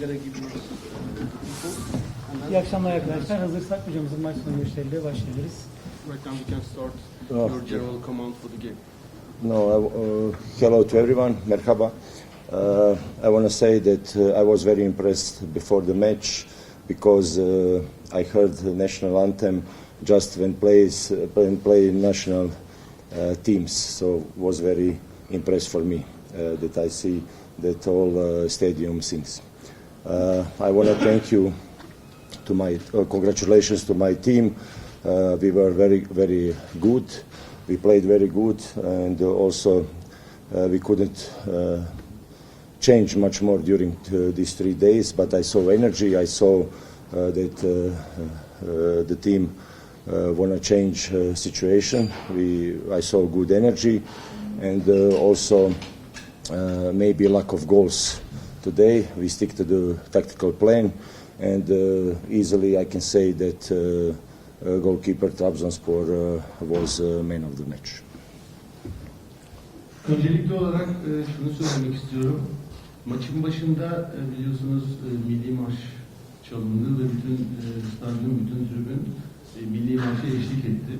we're gonna give you uh, info. And then İyi akşamlar arkadaşlar. Hazırsak hocamızın maç sonu görüşleriyle başlayabiliriz. right now we can start Oh. your general command for the game. No, uh, hello to everyone. Merhaba. Uh, I want to say that uh, I was very impressed before the match because uh, I heard the national anthem just when plays uh, when play national uh, teams. So was very impressed for me uh, that I see that all uh, stadium sings. Uh, I want to thank you to my uh, congratulations to my team. Uh, we were very very good. We played very good, and also uh, we couldn't uh, change much more during uh, these three days. But I saw energy. I saw that the team want to change situation. We I saw good energy, and also maybe lack of goals today. We stick to the tactical plan, and uh, easily I can say that uh, uh, goalkeeper Trabzonspor was man of the match. Öncelikli olarak e, şunu söylemek istiyorum. Maçın başında e, biliyorsunuz e, milli marş çalındı ve bütün stadyum, bütün tribün milli marşa eşlik etti.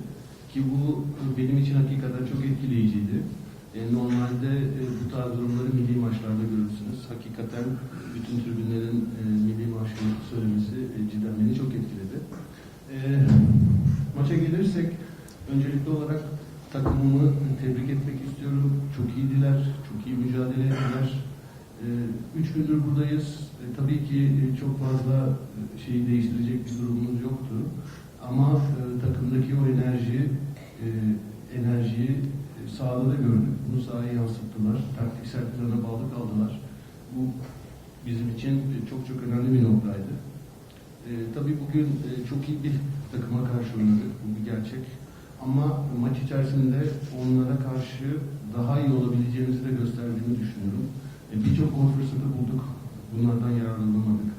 Ki bu benim için hakikaten çok etkileyiciydi. E, normalde e, bu tarz durumları milli maçlarda görürsünüz. Hakikaten bütün tribünlerin e, milli marşını söylemesi e, cidden beni çok etkiledi. Maça gelirsek öncelikli olarak takımımı tebrik etmek istiyorum. Çok iyiydiler, çok iyi mücadele ettiler. Üç gündür buradayız. Tabii ki çok fazla e, şeyi değiştirecek bir durumumuz yoktu. Ama takımdaki o enerji, e, enerjiyi sahada da gördük. Bunu sahaya yansıttılar. Taktiksel plana bağlı kaldılar. Bu bizim için e, çok çok önemli bir noktaydı. E, tabii bugün e, çok iyi bir takıma karşı oynadık. Bu bir gerçek. Ama maç içerisinde onlara karşı daha iyi olabileceğimizi de gösterdiğini düşünüyorum. E, Birçok fırsatı bulduk. Bunlardan yararlanamadık.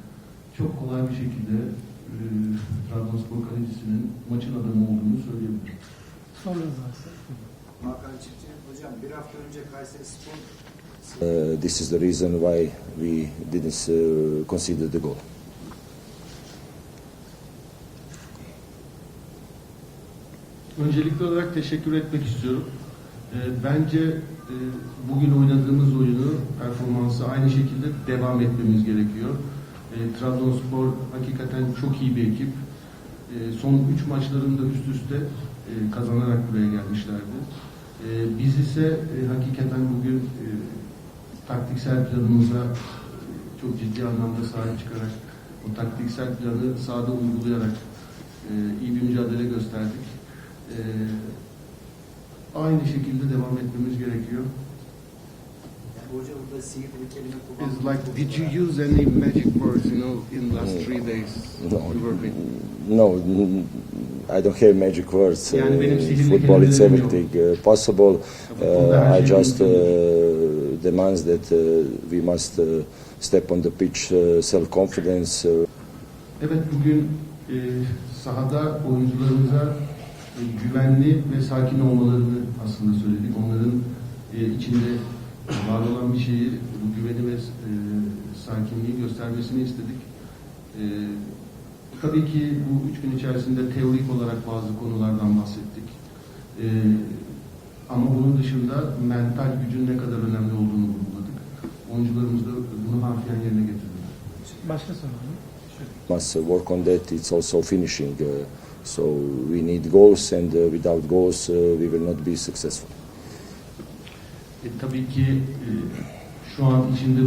Çok kolay bir şekilde e, Trabzonspor kalecisinin maçın adamı olduğunu söyleyebilirim. Sorunuz varsa. Hakan Çiftçi, hocam bir hafta önce Kayseri Spor Uh, this is the reason why we didn't uh, concede the goal. Öncelikli olarak teşekkür etmek istiyorum. E, bence e, bugün oynadığımız oyunu, performansı aynı şekilde devam etmemiz gerekiyor. E, Trabzonspor hakikaten çok iyi bir ekip. E, son 3 maçlarında üst üste e, kazanarak buraya gelmişlerdi. E, biz ise e, hakikaten bugün e, taktiksel planımıza e, çok ciddi anlamda sahip çıkarak, o taktiksel planı sahada uygulayarak iyi bir mücadele gösterdik. Ee, aynı şekilde devam etmemiz gerekiyor. It's like, did you use any magic words, you know, in last three days No, you were with? no, I don't have magic words. Yani benim Uh, football is everything uh, possible. Uh, I just uh, demands that uh, we must uh, step on the pitch, uh, self-confidence. Uh, Evet bugün e, sahada oyuncularımıza e, güvenli ve sakin olmalarını aslında söyledik. Onların e, içinde var olan bir şeyi, bu güveni ve e, sakinliği göstermesini istedik. E, tabii ki bu üç gün içerisinde teorik olarak bazı konulardan bahsettik. E, ama bunun dışında mental gücün ne kadar önemli olduğunu vurguladık. Oyuncularımız da bunu harfiyen yerine getirdiler. Başka soru var mı? must uh, work on that. It's also finishing. Uh, so we need goals, and uh, without goals, uh, we will not be successful. E, tabii ki e, şu an içinde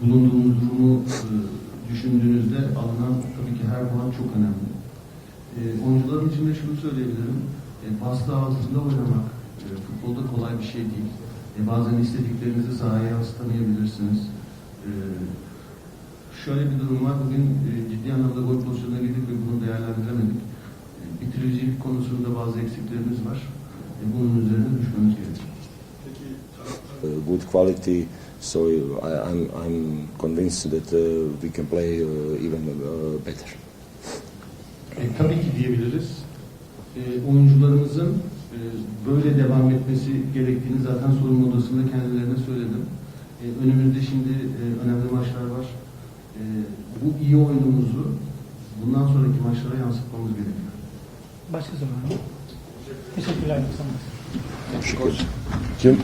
bulunduğumuz durumu e, düşündüğünüzde alınan tabii ki her puan çok önemli. E, oyuncuların içinde şunu söyleyebilirim. E, pasta altında oynamak e, futbolda kolay bir şey değil. E, bazen istediklerinizi sahaya yansıtamayabilirsiniz. E, şöyle bir durum var. Bugün e, ciddi anlamda gol pozisyonuna girdik ve bunu değerlendiremedik. E, bitiricilik konusunda bazı eksiklerimiz var. E, bunun üzerine düşmemiz good quality. So I, I'm I'm convinced that uh, we can play uh, even uh, better. E, tabii ki diyebiliriz. E, oyuncularımızın e, böyle devam etmesi gerektiğini zaten soyunma odasında kendilerine söyledim. E, önümüzde şimdi e, önemli maçlar var. E, bu iyi oyunumuzu bundan sonraki maçlara yansıtmamız gerekiyor. Başka mı? Teşekkürler. Şükür. Kim?